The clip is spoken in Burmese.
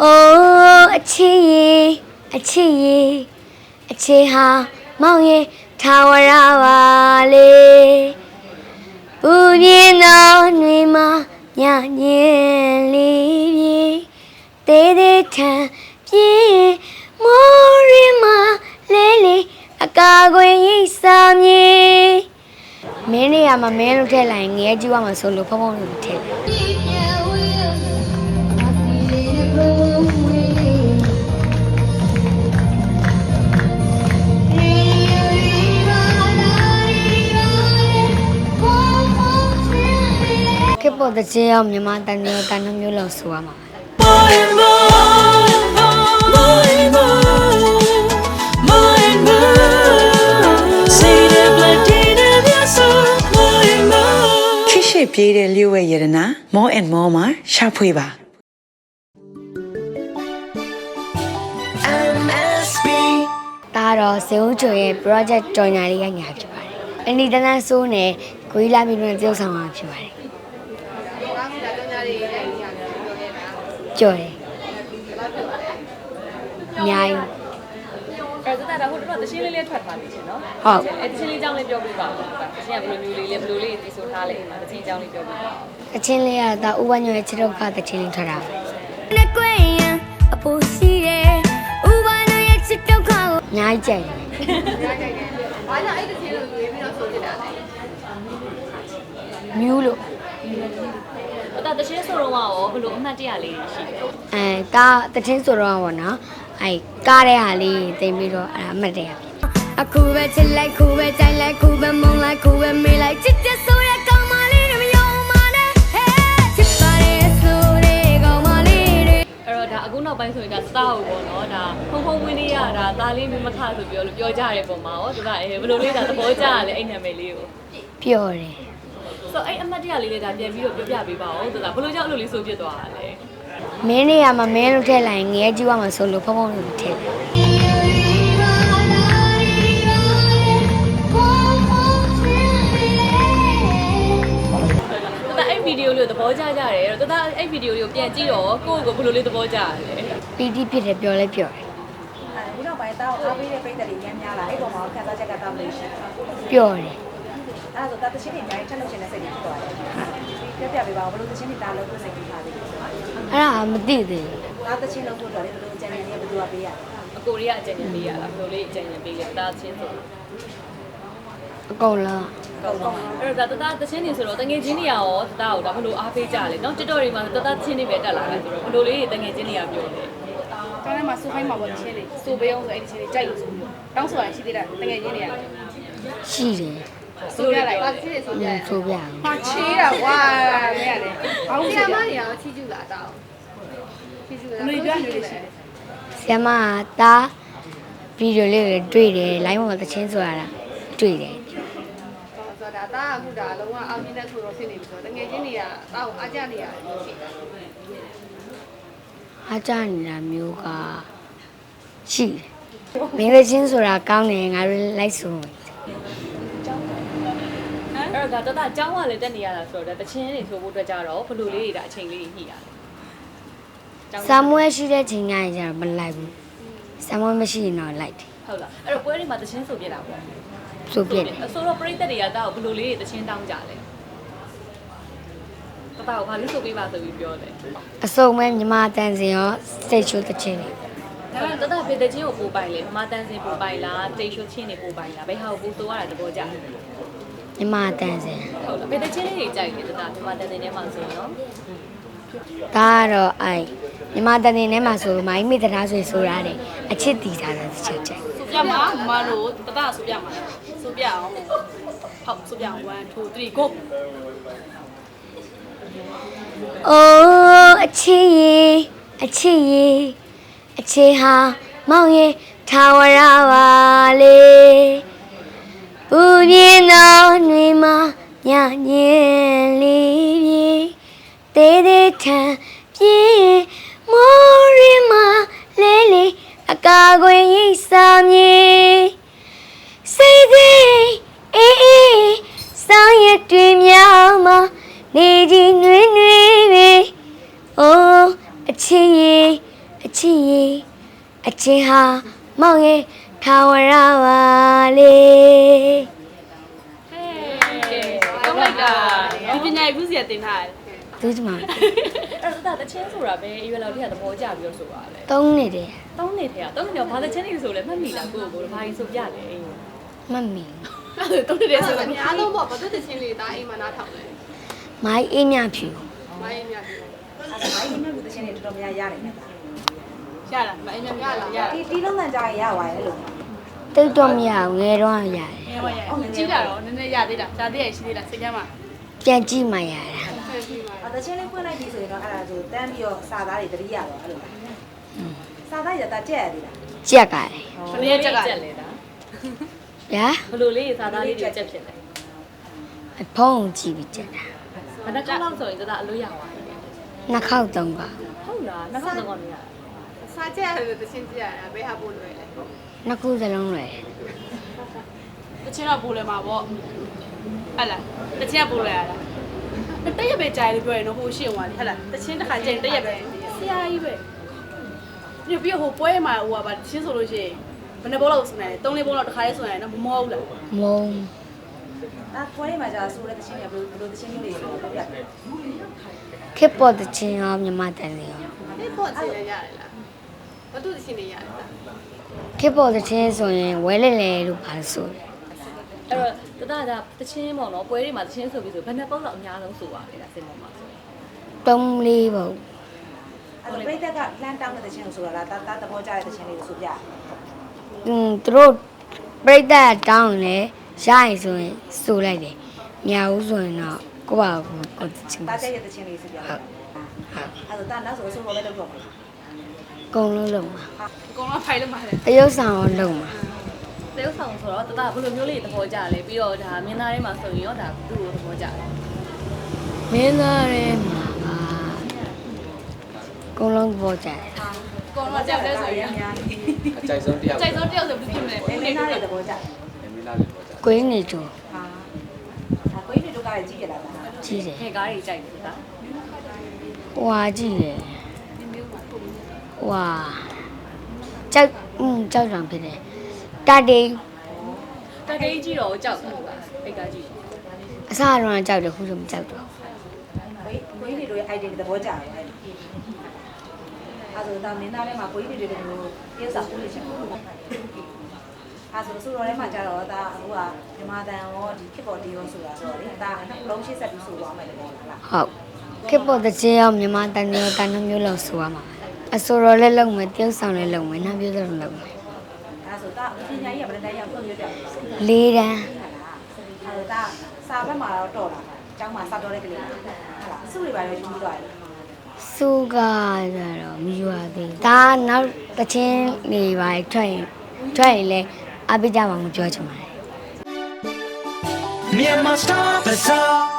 အိုးအချစ်ရေအချစ်ရေအချစ်ဟာမောင်ရဲ့ထာဝရပါလေပူပြင်းသောနှွေမှာညညင်လေးပြေတေးသေးထန်ပြေမိုးရင်းမှာလဲလေအကာခွင်ရိပ်စာမြေမင်းနေရမှာမင်းလို့ထည့်လိုက်ရင်ငရဲကြီးဝမှာဆိုလို့ဖုံဖုံလို့ထည့်တယ် ခေတ်ပေါ်တဲ့ကျေးရောက်မြန်မာတန်မျိုးတန်နှမျိုးလောက်ဆိုရမှာ More and more, more and more, more and more. Say the blood in your soul, more and more. ခိရှိပြေးတဲ့လျှို့ဝဲရတနာ more and more မှာရှာဖွေပါ MSB. ဒါတော့ဇေဦးကျော်ရဲ့ project ကြော်ညာလေးကညာဖြစ်ပါတယ်အနီတန်းတန်းဆိုးနဲ့ကိုကြီးလာပြီးတော့တယောက်ဆောင်မှာဖြစ်ပါတယ် ကျော်တယ်အများကြီးအဲ့ဒါဒါဟိုတော့တရှင်းလေးလေးထွက်ထားပြီရှင်နော်ဟုတ်အဲ့တရှင်းလေးအကြောင်းလေးပြောပြပါဦးတရှင်းကဘယ်လိုမျိုးလေးလဲဘယ်လိုလေးတီးဆိုထားလဲအိမ်မှာတရှင်းအကြောင်းလေးပြောပြပါဦးအချင်းလေးကဒါဥပညွရဲ့ခြေတော့ကတချင်းလေးထွက်တာနဲ့ကွင်ရင်အပူရှိတယ်ဥပညွရဲ့ခြေတော့ကကိုညာကြိုက်တယ်မြူးလို့အဲ့ ဒါတရှင်းဆိုတော့ရောဘယ်လိုအမှတ်တရလေးရှိလဲအဲကားတချင်းဆိုတော့ဗောနော်အဲကားတဲ့ဟာလေးတင်ပြီးတော့အဲ့ဒါအမှတ်တရဖြစ်အခုပဲချစ်လိုက်ခုပဲကြိုက်လိုက်ခုပဲမုန်းလိုက်ခုပဲမေးလိုက်ချစ်တဲ့ဆိုရကောင်းမလေးတွေမယုံမနဲ့ဟဲ့ချစ်ပါရဲ့ဆိုတဲ့ကောင်းမလေးတွေအဲ့တော့ဒါအခုနောက်ပိုင်းဆိုရင်ဒါစတာဟုတ်ပေါ့နော်ဒါဖုံဖုံဝင်းလေးရတာသားလေးမမခဆိုပြောလို့ပြောကြရဲပုံမှာရောသူကအဲဘယ်လိုလေးဒါသဘောကျရလဲအဲ့နာမည်လေးကိုပျော်တယ် ဆိုအဲ့အမှတ်တရလေးလေးဒါပြန်ပြီးတော့ပြောပြပေးပါဦးသူကဘယ်လိုကြောင့်အဲ့လိုလေးဆိုဖြစ်သွားတာလဲမင်းနေရမှာမင်းလို့ထည့်လိုက်ရင်ငရဲကြီးဝမှာဆိုလို့ဖုံဖုံလို့ထည့်တယ်သူကအဲ့ဗီဒီယိုလေးကိုသဘောကျကြတယ်အဲ့တော့သူကအဲ့ဗီဒီယိုလေးကိုပြန်ကြည့်တော့ကိုယ့်ကိုဘယ်လိုလေးသဘောကျရလဲပီတိဖြစ်တယ်ပျော်လဲပျော်တယ်ဒီနောက်ပိုင်းတောက်အားပေးတဲ့ပြိတ္တတွေများများလာအဲ့ပေါ်မှာခံစားချက်ကတောက်လို့ရှိတယ်ပျော်တယ်။ အဲ့ဒါဆိုတသချင်းတွေအများကြီးထပ်လို့ရှင်တဲ့စိတ်တွေဖြစ်သွားတယ်။ပြပြပေးပါဦးဘယ်လိုသချင်းတွေတားလို့ကိုယ်စိတ်ကြီးပါလဲ။အဲ့ဒါမသိသေးဘူးဒါသချင်းလို့ပို့တော့လေဘယ်လိုကြံနေလဲဘယ်လိုပေးရလဲအကိုရီးယားအကြံဉာဏ်ပေးရလားဘယ်လိုလေးအကြံဉာဏ်ပေးလဲတာချင်းဆိုအကုန်လုံးဟုတ်ကောင်းအဲ့တော့ဒါတတသချင်းနေဆိုတော့တငယ်ချင်းတွေရောတတကိုဒါဘယ်လိုအားပေးကြလဲနော်တက်တော်တွေမှာတတသချင်းတွေပဲတက်လာတယ်ဆိုတော့ဘယ်လိုလေးတငယ်ချင်းတွေကပြောလဲကျောင်းထဲမှာစူခိုင်းမှာပေါ့တချင်းလေးစူပေးအောင်ဆိုအဲ့ဒီချင်းလေးကြိုက်လို့ဆိုပြီးတောင်းဆိုတာရှိသေးတယ်တကယ်ချင်းတွေကရှိတယ် စူပြလိုက်ပါချင်းလေးစူပြอืมဆိုပြအောင်ဟာချေးတာကွာမင်းရတယ်ဘောင်းဆရာမတွေရောချီကျူလာတော့ချီကျူလာလူပြနေလို့ရှိတယ်ဆရာမကဒါဗီဒီယိုလေးတွေတွေ့တယ် line ပေါ်မှာသချင်းဆိုရတာတွေ့တယ်ဆိုတော့ဒါအခုဒါလုံးဝအောင်မြင်တဲ့ဆိုတော့ဖြစ်နေပြီဆိုတော့တကယ်ချင်းတွေကတောက်အားကြနေရတယ်ရှိတယ်အားကြနေတာမျိုးကရှိတယ်မင်းသချင်းဆိုတာကောင်းတယ်ငါတို့လိုက်ဆိုမယ်အဲ့ တော့ဒါတတအကြောင်းကလည်းတက်နေရတာဆိုတော့ဒါတချင်းတွေဆိုဖို့အတွက်ကြတော့ဘယ်လိုလေးတွေဒါအချိန်လေးညှိရလဲကျောင်းဆာမွဲရှိတဲ့ချိန်ကကျတော့မလိုက်ဘူးဆာမွဲမရှိရင်တော့လိုက်တယ်ဟုတ်လားအဲ့တော့ပွဲတွေမှာတချင်းဆိုပြတာပေါ့ဆိုပြတယ်ဆိုတော့ပြိသက်တွေကဒါကိုဘယ်လိုလေးတွေတချင်းတောင်းကြလဲတတကိုဘာလို့ဆိုပေးပါဆိုပြီးပြောတယ်အစုံမဲ့မြမတန်စင်ရောစိတ်ချိုးသချင်းတွေဒါကတတဖေတချင်းကိုပို့ပိုင်လေမတန်းစင်ပို့ပိုင်လားတိတ်ရှိုးချင်းတွေပို့ပိုင်လားဘယ်ဟာကိုပို့ဆိုရတာတဘောကြဟုတ် မြမတန်စင်လားဖေတချင်းလေးတွေကြိုက်တယ်တတမတန်းစင်ထဲမှာဆိုရင်နော်ဒါကတော့အိုင်မြမတန်စင်ထဲမှာဆိုမိုင်းမိတရားဆွေဆိုရတယ်အချစ်တီထားတဲ့သချင်းချက်စူပြမှာမမတို့တတစူပြမှာစူပြအောင်ဟုတ်စူပြအောင်1 2 3 go အိုးအချစ်ရေအချစ်ရေအချစ်ဟာမောင်ရဲ့ထာဝရပါလေ ပူပြင်းသောနှွေမှာညညင်လေးပြေတေးသေးထန်ပြေမိုးရင်းမှာလဲလေအကာခွင်ရိပ်စာမြေစိတ်သေးအေးအေးစောင်းရတွေများမှာနေကြီးနွေးနွေးပဲအိုးအချစ်ရေရေအချင်းဟာမောင်ရဲ့ ထာဝရပါလေကောင်းလိုက်တာဒီပညာရေးဘူးစီကတင်ထားတယ်သူဒီမှာအဲ့တော့တချင်းဆိုတာပဲအရွယ်လောက်တည်းကသဘောကျပြီးတော့ဆိုတာလေသုံးနေတယ်တောင်းနေတယ်တောင်းနေတော့ဘာတချင်းနေဆိုလဲမှတ်မိလားကိုကိုဘာရင်ဆိုပြတယ်အိမ်မတ်မီအဲ့ဒါတုံးတယ်ဆိုတော့အများဆုံးပေါ့ဘာလို့တချင်းလေးဒါအိမ်မှာနားထောင်လဲမိုင်းအေးမြဖြူမိုင်းမြတ်အဲ့ဒါမိုင်းနေမှုတချင်းတွေတော်တော်များရတယ်မြတ်ရလားမိုင်းမြတ်ရလားရဒီတီလုံးတန်ကြရင်ရသွားရဲ့လို့ တိတ်တော့မရဘူးငယ်တော့ရတယ်ငယ်ပါရကြည့်တာတော့နည်းနည်းရသေးတာဒါသေးရရှိသေးလားစိတ်ထဲမှာပြန်ကြည့်မှရတာအတချင်းလေးဖွင့်လိုက်ပြီဆိုရင်တော့အဲ့ဒါဆိုတန်းပြီးတော့စာသားတွေတတိယတော့အဲ့လိုစာသားရတာကြက်ရသေးလားကြက်ကတယ်ဘယ်လိုကြက်လဲတာဗျာဘယ်လိုလေးသာသားလေးတွေကြက်ဖြစ်လဲအဖုံးကြည့်ပြီးကြက်တာဘာတကောက်လောက်ဆိုရင်တသားအလို့ရပါဘူးနှစ်ခေါက်သုံးခေါက်ဟုတ်လားနှစ်ခါတော့ကောင်းနေရစားချက်ရတယ်တချင်းကြည့်ရတာဘယ်ဟာပို့လွယ်လဲ နှစ်ခုစလုံးလွယ်တချင်းတော့ပို့လွယ်မှာပေါ့ဟဲ့လားတချင်းကပို့လွယ်ရတာတရက်ပဲကြာလို့ပြောရင်တော့ဟိုရှင်းသွားတယ်ဟဲ့လားတချင်းတစ်ခါကျရင်တရက်ပဲဆရာကြီးပဲညပြဟိုပွဲမှာဟိုကပါတချင်းဆိုလို့ရှိရင်ဘယ်နှဘုံးလောက်ဆိုနိုင်လဲ၃လေးဘုံးလောက်တစ်ခါလေးဆိုနိုင်တော့မမောဘူးလားမုံအဲ့ခွဲလေးမှာကြာဆိုတဲ့တချင်းတွေဘယ်လိုဘယ်လိုတချင်းမျိုးတွေဆိုတော့ပြတ်တယ်ခက်ပေါ်တဲ့ချင်းရောမြမတန်လေးရောဒီပေါ့ချင်းရရတယ်လားဘာလို့တချင်းနေရတယ်လား ခက်ပေါ်တဲ့ချင်းဆိုရင်ဝဲလဲလဲလို့ပါဆိုတယ်အဲ့တော့တသားကတချင်းပေါ့နော်ပွဲတွေမှာတချင်းဆိုပြီးဆိုဘယ်နှစ်ပုံလောက်အများဆုံးဆိုပါလဲဒါစင်ပေါ်မှာဆိုရင်တုံးလေးပေါ့အဲ့တော့ပြိတ္တကလမ်းတောင်းတဲ့တချင်းကိုဆိုတာလားတာတာသဘောကျတဲ့တချင်းလေးကိုဆိုပြอืมသူတို့ပြိတ္တတောင်းရင်လည်းရရင်ဆိုရင်စိုးလိုက်တယ်ညာဦးဆိုရင်တော့ကိုယ့်ဘာကိုကိုယ်ချင်းတာပါကြက်ရဲ့တချင်းလေးဆိုပြဟုတ်အဲ့တော့တာနောက်ဆိုဆိုတော့လည်းလုပ်တော့ မယ်ကုံလုံးလုံးမှာအကုန်လုံးဖိုင်လို့မှာလေတရုပ်ဆောင်ရောလုံးမှာတရုပ်ဆောင်ဆိုတော့တသားဘယ်လိုမျိုးလေးသဘောကျလဲပြီးတော့ဒါမင်းသားထဲမှာဆိုရင်ရောဒါသူ့ကိုသဘောကျတယ်မင်းသားရဲမှာပါကုံလုံးပေါ်ကြတယ်အကုန်လုံးကြောက်တဲ့ဆိုရင်အများကြီးအကြိုက်ဆုံးတစ်ယောက်ကြိုက်ဆုံးတယောက်ဆိုဘူးဖြစ်မယ်အဲ့ဒီနားတွေသဘောကျမင်းသားလေးပြောကြကွင်းနေတူဟာအကိုကြီးတို့ကလည်းကြီးကြတာလားကြီးတယ်ခေကားတွေကြိုက်တယ်သားဟွာကြည့်တယ် ဟွာကြောက်อืมကြောက်ကြံဖြစ်တယ်တတေးတတိကြီးကြီးတော့ကြောက်တယ်ခေကားကြီးအစားတော့ကြောက်တယ်ခုဆိုမကြောက်တော့ကိုကြီးတို့ရဲ့ idea တွေသဘောကျတယ်အဲ့ဒါဒါမင်းသားထဲမှာကိုကြီးတွေတို့မျိုးပြေစာပို့လို့ချင်တယ်အဲဆိုဆိုတော့ထဲမှာကြတော့ဒါအခုကမြမတန်ရောဒီခစ်ပေါ်တီရောဆိုတာဆိုတော့လေဒါလုံးရှိဆက်ပြီးဆိုသွားမယ်လေဟုတ်လားဟုတ်ခေပေါ်တဲ့ချင်းရောမြန်မာတန်ရောတန်နှမျိုးလောက်ဆိုရမှာ အစိုးရလည်းလုံမယ်တရုပ်ဆောင်လည်းလုံမယ်နှမျိုးစလုံးလုံမယ်အဲဆိုတော့ပညာကြီးကဘယ်တန်းရောက်ဆုံးရွတ်တယ်ဟုတ်လားလေးတန်းအဲဒါစာဘက်မှာတော့တော်လာအကျောင်းမှာစာတော်တဲ့ကလေးဟုတ်လားစုတွေပါရောယူပြီးသွားတယ်စုကကြတော့မယူရသေးဘူးဒါနောက်တစ်ချင်းနေပါထွက်ရင်ထွက်ရင်လည်းအပိကြပါမပြောချင်ပါတယ် Myanmar Star Bazaar